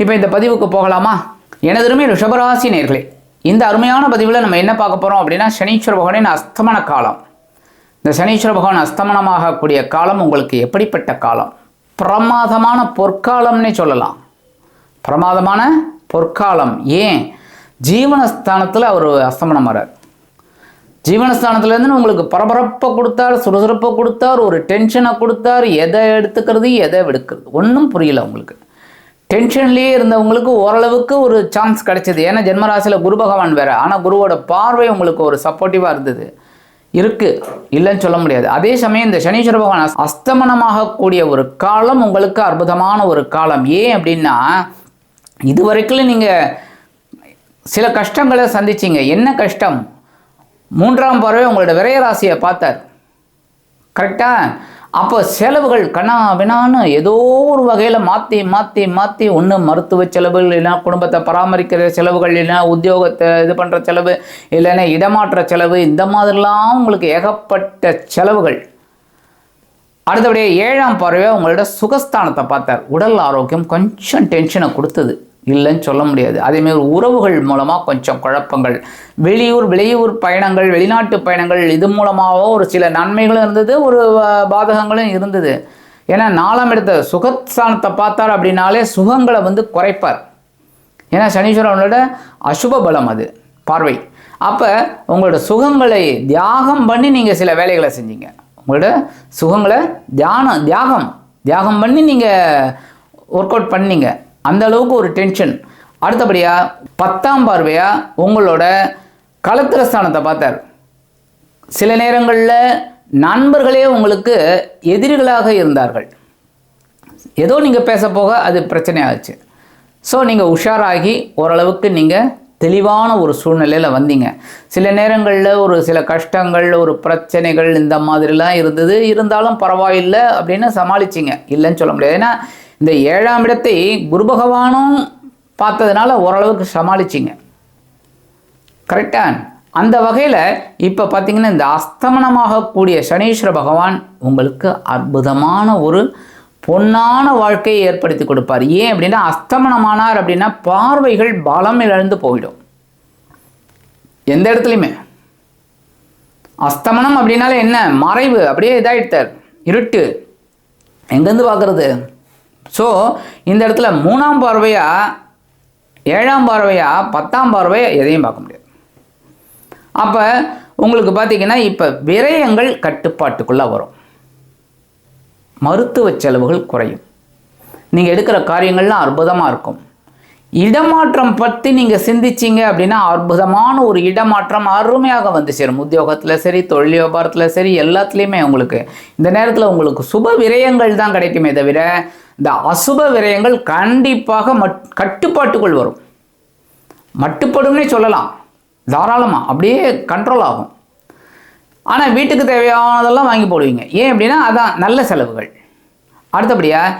இப்போ இந்த பதிவுக்கு போகலாமா? எனதருமே ரிஷபராசி நேர்களே இந்த அருமையான பதிவில் நம்ம என்ன பார்க்க போகிறோம் அப்படின்னா சனீஸ்வர பகவானின் அஸ்தமன காலம். இந்த சனீஸ்வர பகவான் அஸ்தமனமாகக்கூடிய காலம் உங்களுக்கு எப்படிப்பட்ட காலம்? பிரமாதமான பொற்காலம்னே சொல்லலாம். பிரமாதமான பொற்காலம். ஏன்? ஜீவனஸ்தானத்தில் அவர் அஸ்தமனம் வரார் ஜீவனஸ்தானத்துலேருந்து உங்களுக்கு பரபரப்பை கொடுத்தார் சுறுசுறுப்பை கொடுத்தார் ஒரு டென்ஷனை கொடுத்தார் எதை எடுத்துக்கிறது எதை விடுக்கிறது. ஒன்றும் புரியல உங்களுக்கு. டென்ஷன்லேயே இருந்தவங்களுக்கு ஓரளவுக்கு ஒரு சான்ஸ் கிடைச்சது. ஏன்னா ஜென்மராசியில் குரு பகவான் வேறு. ஆனால் குருவோட பார்வை உங்களுக்கு ஒரு சப்போர்ட்டிவாக இருந்தது. இருக்குது இல்லைன்னு சொல்ல முடியாது. அதே சமயம் இந்த சனீஸ்வர பகவான் அஸ்தமனமாகக்கூடிய ஒரு காலம் உங்களுக்கு அற்புதமான ஒரு காலம். ஏன் அப்படின்னா இது வரைக்கும் நீங்கள் சில கஷ்டங்களை சந்திச்சீங்க. என்ன கஷ்டம்? மூன்றாம் பார்வை உங்களோட விரைய ராசியை பார்த்தார். கரெக்டாக அப்போ செலவுகள் கண்ணா வினான்னு ஏதோ ஒரு வகையில் மாற்றி மாற்றி மாற்றி ஒன்று மருத்துவ செலவு இல்லைன்னா குடும்பத்தை பராமரிக்கிற செலவுகள் இல்லைன்னா உத்தியோகத்தை இது பண்ணுற செலவு இல்லைன்னா இடமாற்ற செலவு இந்த மாதிரிலாம் உங்களுக்கு ஏகப்பட்ட செலவுகள். அடுத்தபடியே ஏழாம் பார்வையாக உங்களோட சுகஸ்தானத்தை பார்த்தார். உடல் ஆரோக்கியம் கொஞ்சம் டென்ஷனை கொடுத்தது. இல்லைன்னு சொல்ல முடியாது. அதேமாதிரி உறவுகள் மூலமாக கொஞ்சம் குழப்பங்கள். வெளியூர் வெளியூர் பயணங்கள் வெளிநாட்டு பயணங்கள் இது மூலமாகவோ ஒரு சில நன்மைகளும் இருந்தது ஒரு பாதகங்களும் இருந்தது. ஏன்னா நாலாம் இடத்த சுகஸ்தானத்தை பார்த்தார் அப்படின்னாலே சுகங்களை வந்து குறைப்பார். ஏன்னா சனீஸ்வரனோட அசுப பலம் அது பார்வை. அப்போ உங்களோட சுகங்களை தியாகம் பண்ணி நீங்கள் சில வேலைகளை செஞ்சீங்க. உங்களோட சுகங்களை தியானம் தியாகம் தியாகம் பண்ணி நீங்கள் ஒர்க் அவுட் பண்ணீங்க. அந்த அளவுக்கு ஒரு டென்ஷன் அடுத்தபடியாக பத்தாம் பார்வையாக உங்களோட களத்திர ஸ்தானத்தை பார்த்தார். சில நேரங்களில் நண்பர்களே உங்களுக்கு எதிரிகளாக இருந்தார்கள். ஏதோ நீங்கள் பேச போக அது பிரச்சனையாச்சு ஸோ நீங்கள் உஷாராகி ஓரளவுக்கு நீங்கள் தெளிவான ஒரு சூழ்நிலையில் வந்தீங்க. சில நேரங்களில் ஒரு சில கஷ்டங்கள் ஒரு பிரச்சனைகள் இந்த மாதிரிலாம் இருந்தது. இருந்தாலும் பரவாயில்லை அப்படின்னு சமாளிச்சிங்க. இல்லைன்னு சொல்ல முடியாது. ஏன்னா இந்த ஏழாம் இடத்தை குரு பகவானும் பார்த்ததுனால ஓரளவுக்கு சமாளிச்சிங்க. கரெக்டாக அந்த வகையில் இப்போ பார்த்தீங்கன்னா இந்த அஸ்தமனமாகக்கூடிய சனீஸ்வர பகவான் உங்களுக்கு அற்புதமான ஒரு பொன்னான வாழ்க்கையை ஏற்படுத்தி கொடுப்பார். ஏன் அப்படின்னா அஸ்தமனமானார் அப்படின்னா பார்வைகள் பலம் இழந்து போயிடும். எந்த இடத்துலையுமே. அஸ்தமனம் அப்படின்னாலே என்ன? மறைவு. அப்படியே இதாகிட்டார் இருட்டு. எங்கேருந்து பார்க்குறது ஸோ இந்த இடத்துல மூணாம் பார்வையாக ஏழாம் பார்வையாக பத்தாம் பார்வையாக எதையும் பார்க்க முடியாது. அப்போ உங்களுக்கு பார்த்தீங்கன்னா இப்போ விரயங்கள் கட்டுப்பாட்டுக்குள்ளே வரும். மருத்துவ செலவுகள் குறையும். நீங்கள் எடுக்கிற காரியங்கள்லாம் அற்புதமாக இருக்கும். இடமாற்றம் பற்றி நீங்கள் சிந்திச்சீங்க அப்படின்னா அற்புதமான ஒரு இடமாற்றம் அருமையாக வந்து சேரும். உத்தியோகத்தில் சரி தொழில் வியாபாரத்தில் சரி எல்லாத்துலேயுமே உங்களுக்கு. இந்த நேரத்தில் உங்களுக்கு சுப விரயங்கள் தான் கிடைக்குமே தவிர இந்த அசுப விரயங்கள் கண்டிப்பாக மட் கட்டுப்பாட்டுக்குள் வரும். மட்டுப்படும்னே சொல்லலாம். தாராளமாக அப்படியே கண்ட்ரோல் ஆகும். ஆனால் வீட்டுக்கு தேவையானதெல்லாம் வாங்கி போடுவீங்க. ஏன் அப்படின்னா அதான் நல்ல செலவுகள். அடுத்தபடியாக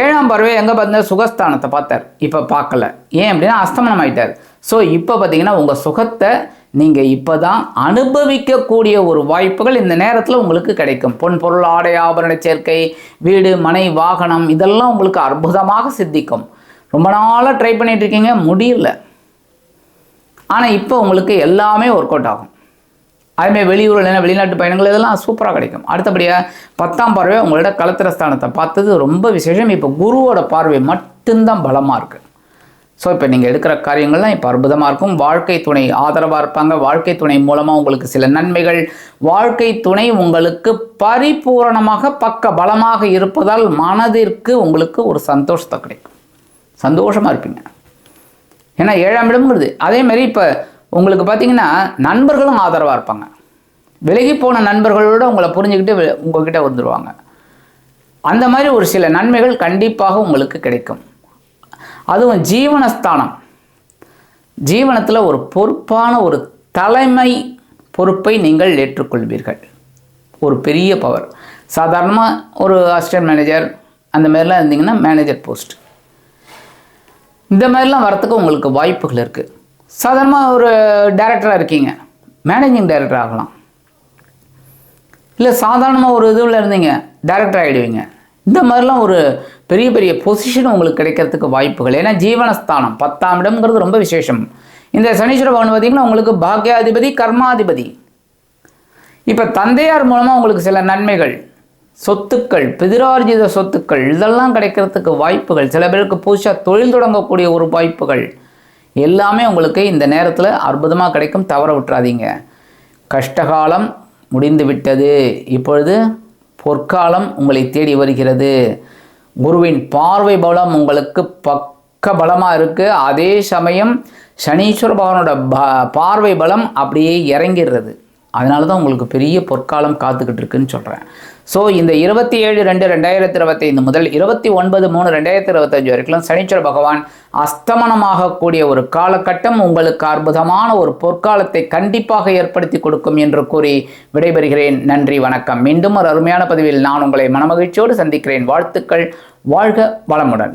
ஏழாம் பறவை எங்கே பார்த்தா சுகஸ்தானத்தை பார்த்தார். இப்போ பார்க்கல. ஏன் அப்படின்னா அஸ்தமனம் ஆயிட்டார் ஸோ இப்போ பார்த்தீங்கன்னா உங்கள் சுகத்தை நீங்கள் இப்போ தான் அனுபவிக்கக்கூடிய ஒரு வாய்ப்புகள் இந்த நேரத்தில் உங்களுக்கு கிடைக்கும். பொன் பொருள் ஆடை ஆபரண சேர்க்கை வீடு மனை வாகனம் இதெல்லாம் உங்களுக்கு அற்புதமாக சித்திக்கும். ரொம்ப நாளாக ட்ரை பண்ணிகிட்ருக்கீங்க இருக்கீங்க முடியல. ஆனால் இப்போ உங்களுக்கு எல்லாமே ஒர்க் அவுட் ஆகும். அதுமாதிரி வெளியூர் இல்லைன்னா வெளிநாட்டு பயணங்கள் இதெல்லாம் சூப்பராக கிடைக்கும். அடுத்தபடியாக பத்தாம் பார்வை உங்களோட கலத்திர ஸ்தானத்தை பார்த்தது ரொம்ப விசேஷம். இப்போ குருவோட பார்வை மட்டும்தான் பலமாக இருக்குது ஸோ இப்போ நீங்கள் எடுக்கிற காரியங்கள்லாம் இப்போ அற்புதமாக இருக்கும். வாழ்க்கை துணை ஆதரவாக இருப்பாங்க. வாழ்க்கை துணை மூலமாக உங்களுக்கு சில நன்மைகள். வாழ்க்கை துணை உங்களுக்கு பரிபூரணமாக பக்க பலமாக இருப்பதால் மனதிற்கு உங்களுக்கு ஒரு சந்தோஷத்தை கிடைக்கும். சந்தோஷமாக இருப்பீங்க. ஏன்னா ஏழாம் இடம்ங்கிறது. அதேமாரி இப்போ உங்களுக்கு பார்த்தீங்கன்னா நண்பர்களும் ஆதரவாக இருப்பாங்க. விலகி போன நண்பர்களோட உங்களை புரிஞ்சுக்கிட்டு உங்ககிட்ட வந்துடுவாங்க அந்த மாதிரி ஒரு சில நன்மைகள் கண்டிப்பாக உங்களுக்கு கிடைக்கும். அதுவும் ஜீவனஸ்தானம். ஜீவனத்தில் ஒரு பொறுப்பான ஒரு தலைமை பொறுப்பை நீங்கள் ஏற்றுக்கொள்வீர்கள். ஒரு பெரிய பவர் சாதாரணமாக ஒரு அசிஸ்டன்ட் மேனேஜர் அந்த மாதிரிலாம் இருந்தீங்கன்னா மேனேஜர் போஸ்ட் இந்த மாதிரிலாம் வரத்துக்கு உங்களுக்கு வாய்ப்புகள் இருக்குது சாதாரணமாக ஒரு டேரக்டராக இருக்கீங்க. மேனேஜிங் டைரக்டர் ஆகலாம். இல்லை சாதாரணமாக ஒரு இதுவில் இருந்தீங்க டேரக்டர் ஆகிடுவீங்க இந்த மாதிரிலாம் ஒரு பெரிய பெரிய பொசிஷன் உங்களுக்கு கிடைக்கிறதுக்கு வாய்ப்புகள். ஏன்னா ஜீவனஸ்தானம் பத்தாம் இடம்ங்கிறது ரொம்ப விசேஷம். இந்த சனீஸ்வர பவன் பார்த்தீங்கன்னா உங்களுக்கு பாக்யாதிபதி கர்மாதிபதி. இப்போ தந்தையார் மூலமாக உங்களுக்கு சில நன்மைகள் சொத்துக்கள் பிதிரார்ஜித சொத்துக்கள் இதெல்லாம் கிடைக்கிறதுக்கு வாய்ப்புகள். சில பேருக்கு புதுசாக தொழில் தொடங்கக்கூடிய ஒரு வாய்ப்புகள். எல்லாமே உங்களுக்கு இந்த நேரத்தில் அற்புதமாக கிடைக்கும். தவற விட்டுறாதீங்க. கஷ்டகாலம் முடிந்து விட்டது. இப்பொழுது பொற்காலம் உங்களை தேடி வருகிறது. குருவின் பார்வை பலம் உங்களுக்கு பக்க பலமாக இருக்குது அதே சமயம் சனீஸ்வர பகவானோட ப பார்வை பலம் அப்படியே இறங்கிடுறது. அதனால தான் உங்களுக்கு பெரிய பொற்காலம் காத்துக்கிட்டு இருக்குன்னு சொல்கிறேன் ஸோ இந்த இருபத்தி ஏழு ரெண்டு ரெண்டாயிரத்தி இருபத்தைந்து முதல் இருபத்தி ஒன்பது மூணு ரெண்டாயிரத்தி இருபத்தஞ்சு வரைக்கும் சனீஸ்வர பகவான் அஸ்தமனமாகக்கூடிய ஒரு காலகட்டம் உங்களுக்கு அற்புதமான ஒரு பொற்காலத்தை கண்டிப்பாக ஏற்படுத்தி கொடுக்கும் என்று கூறி விடைபெறுகிறேன். நன்றி வணக்கம். மீண்டும் ஒரு அருமையான பதிவில் நான் உங்களை மனமகிழ்ச்சியோடு சந்திக்கிறேன். வாழ்த்துக்கள். வாழ்க வளமுடன்.